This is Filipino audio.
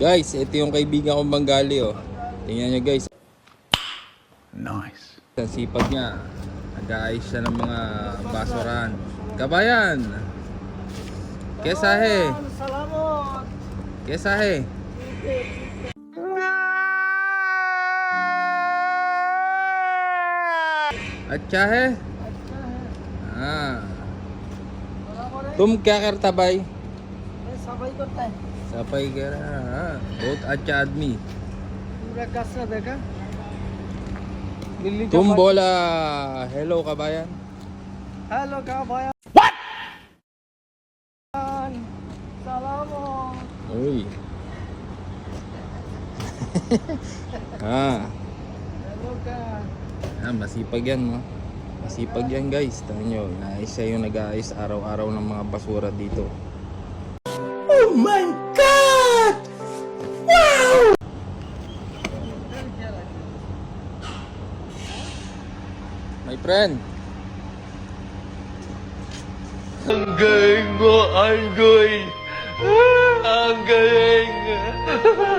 Guys, ito yung kaibigan kong Bengali oh. Tingnan nyo guys. Nice. Ang sipag niya. Nag-aayos siya ng mga basurahan. Kabayan! Kesahe! Salamat. Kesahe! अच्छा है हाँ तुम क्या करता भाई मैं सफाई करता है सफाई कर रहा है हाँ, बहुत अच्छा आदमी पूरा कचरा देखा दिल्ली का तुम फट- बोला हेलो kabayan हेलो का भाई Salamat. Uy. ah, Hello ka. ah, masipag yan, no? Masipag yan, guys. Tingnan nyo, naayos siya yung nag-aayos araw-araw ng mga basura dito. Oh my God! Wow! My friend, Ang galing mo, Anggoy! Ang galing!